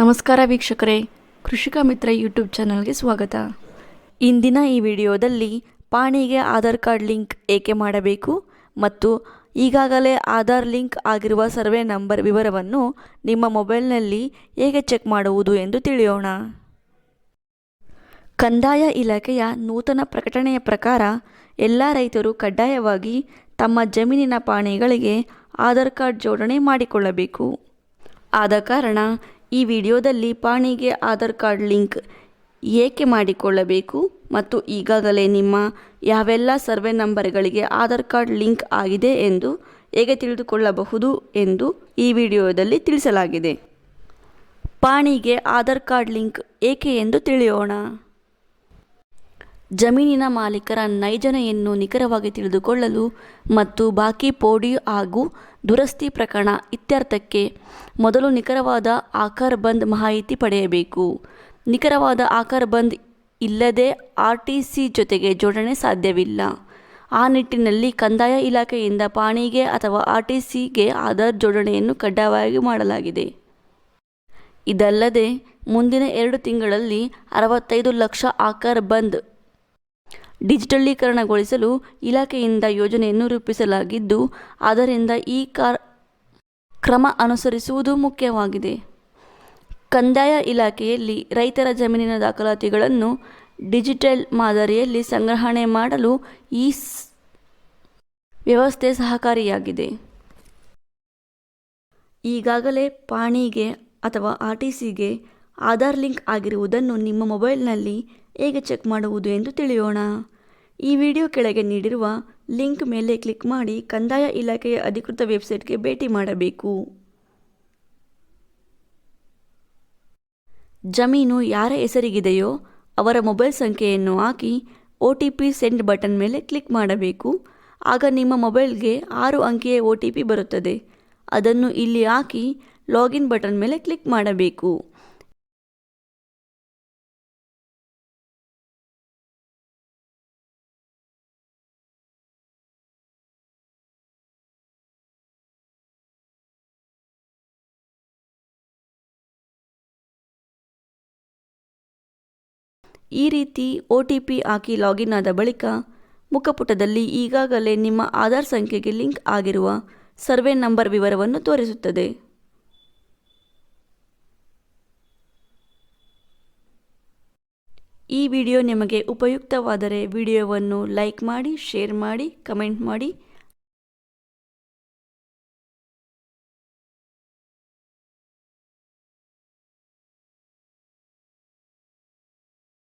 ನಮಸ್ಕಾರ ವೀಕ್ಷಕರೇ. ಕೃಷಿಕ ಮಿತ್ರ ಯೂಟ್ಯೂಬ್ ಚಾನಲ್ಗೆ ಸ್ವಾಗತ. ಇಂದಿನ ಈ ವಿಡಿಯೋದಲ್ಲಿ ಪಾಣಿಗೆ ಆಧಾರ್ ಕಾರ್ಡ್ ಲಿಂಕ್ ಏಕೆ ಮಾಡಬೇಕು ಮತ್ತು ಈಗಾಗಲೇ ಆಧಾರ್ ಲಿಂಕ್ ಆಗಿರುವ ಸರ್ವೆ ನಂಬರ್ ವಿವರವನ್ನು ನಿಮ್ಮ ಮೊಬೈಲ್ನಲ್ಲಿ ಹೇಗೆ ಚೆಕ್ ಮಾಡುವುದು ಎಂದು ತಿಳಿಯೋಣ. ಕಂದಾಯ ಇಲಾಖೆಯ ನೂತನ ಪ್ರಕಟಣೆಯ ಪ್ರಕಾರ ಎಲ್ಲ ರೈತರು ಕಡ್ಡಾಯವಾಗಿ ತಮ್ಮ ಜಮೀನಿನ ಪಾಣಿಗಳಿಗೆ ಆಧಾರ್ ಕಾರ್ಡ್ ಜೋಡಣೆ ಮಾಡಿಕೊಳ್ಳಬೇಕು. ಆದ ಕಾರಣ ಈ ವಿಡಿಯೋದಲ್ಲಿ ಪಾಣಿಗೆ ಆಧಾರ್ ಕಾರ್ಡ್ ಲಿಂಕ್ ಏಕೆ ಮಾಡಿಕೊಳ್ಳಬೇಕು ಮತ್ತು ಈಗಾಗಲೇ ನಿಮ್ಮ ಯಾವೆಲ್ಲ ಸರ್ವೆ ನಂಬರ್ಗಳಿಗೆ ಆಧಾರ್ ಕಾರ್ಡ್ ಲಿಂಕ್ ಆಗಿದೆ ಎಂದು ಹೇಗೆ ತಿಳಿದುಕೊಳ್ಳಬಹುದು ಎಂದು ಈ ವಿಡಿಯೋದಲ್ಲಿ ತಿಳಿಸಲಾಗಿದೆ. ಪಾಣಿಗೆ ಆಧಾರ್ ಕಾರ್ಡ್ ಲಿಂಕ್ ಏಕೆ ಎಂದು ತಿಳಿಯೋಣ. ಜಮೀನಿನ ಮಾಲೀಕರ ನೈಜನೆಯನ್ನು ನಿಖರವಾಗಿ ತಿಳಿದುಕೊಳ್ಳಲು ಮತ್ತು ಬಾಕಿ ಪೋಡಿ ಹಾಗೂ ದುರಸ್ತಿ ಪ್ರಕರಣ ಇತ್ಯರ್ಥಕ್ಕೆ ಮೊದಲು ನಿಖರವಾದ ಆಕಾರ್ ಬಂದ್ ಮಾಹಿತಿ ಪಡೆಯಬೇಕು. ನಿಖರವಾದ ಆಕಾರ್ ಬಂದ್ ಇಲ್ಲದೆ ಆರ್ ಟಿ ಸಿ ಜೊತೆಗೆ ಜೋಡಣೆ ಸಾಧ್ಯವಿಲ್ಲ. ಆ ನಿಟ್ಟಿನಲ್ಲಿ ಕಂದಾಯ ಇಲಾಖೆಯಿಂದ ಪಾಣಿಗೆ ಅಥವಾ ಆರ್ ಟಿ ಸಿಗೆ ಆಧಾರ್ ಜೋಡಣೆಯನ್ನು ಕಡ್ಡಾಯವಾಗಿ ಮಾಡಲಾಗಿದೆ. ಇದಲ್ಲದೆ ಮುಂದಿನ ಎರಡು ತಿಂಗಳಲ್ಲಿ ಅರವತ್ತೈದು ಲಕ್ಷ ಆಕಾರ್ ಬಂದ್ ಡಿಜಿಟಲೀಕರಣಗೊಳಿಸಲು ಇಲಾಖೆಯಿಂದ ಯೋಜನೆಯನ್ನು ರೂಪಿಸಲಾಗಿದ್ದು ಆದ್ದರಿಂದ ಈ ಕಾರ್ ಕ್ರಮ ಅನುಸರಿಸುವುದು ಮುಖ್ಯವಾಗಿದೆ. ಕಂದಾಯ ಇಲಾಖೆಯಲ್ಲಿ ರೈತರ ಜಮೀನಿನ ದಾಖಲಾತಿಗಳನ್ನು ಡಿಜಿಟಲ್ ಮಾದರಿಯಲ್ಲಿ ಸಂಗ್ರಹಣೆ ಮಾಡಲು ಈ ವ್ಯವಸ್ಥೆ ಸಹಕಾರಿಯಾಗಿದೆ. ಈಗಾಗಲೇ ಪಾಣಿಗೆ ಅಥವಾ ಆರ್ ಟಿ ಸಿಗೆ ಆಧಾರ್ ಲಿಂಕ್ ಆಗಿರುವುದನ್ನು ನಿಮ್ಮ ಮೊಬೈಲ್ನಲ್ಲಿ ಹೇಗೆ ಚೆಕ್ ಮಾಡುವುದು ಎಂದು ತಿಳಿಯೋಣ. ಈ ವಿಡಿಯೋ ಕೆಳಗೆ ನೀಡಿರುವ ಲಿಂಕ್ ಮೇಲೆ ಕ್ಲಿಕ್ ಮಾಡಿ ಕಂದಾಯ ಇಲಾಖೆಯ ಅಧಿಕೃತ ವೆಬ್ಸೈಟ್ಗೆ ಭೇಟಿ ಮಾಡಬೇಕು. ಜಮೀನು ಯಾರ ಹೆಸರಿಗಿದೆಯೋ ಅವರ ಮೊಬೈಲ್ ಸಂಖ್ಯೆಯನ್ನು ಹಾಕಿ O T P send button ಮೇಲೆ ಕ್ಲಿಕ್ ಮಾಡಬೇಕು. ಆಗ ನಿಮ್ಮ ಮೊಬೈಲ್ಗೆ ಆರು ಅಂಕಿಯ ಒ ಟಿ ಪಿ ಬರುತ್ತದೆ. ಅದನ್ನು ಇಲ್ಲಿ ಹಾಕಿ ಲಾಗಿನ್ ಬಟನ್ ಮೇಲೆ ಕ್ಲಿಕ್ ಮಾಡಬೇಕು. ಈ ರೀತಿ ಒ ಟಿ ಪಿ ಹಾಕಿ ಲಾಗಿನ್ ಆದ ಬಳಿಕ ಮುಖಪುಟದಲ್ಲಿ ಈಗಾಗಲೇ ನಿಮ್ಮ ಆಧಾರ್ ಸಂಖ್ಯೆಗೆ ಲಿಂಕ್ ಆಗಿರುವ ಸರ್ವೆ ನಂಬರ್ ವಿವರವನ್ನು ತೋರಿಸುತ್ತದೆ. ಈ ವಿಡಿಯೋ ನಿಮಗೆ ಉಪಯುಕ್ತವಾದರೆ ವಿಡಿಯೋವನ್ನು ಲೈಕ್ ಮಾಡಿ, ಶೇರ್ ಮಾಡಿ, ಕಮೆಂಟ್ ಮಾಡಿ.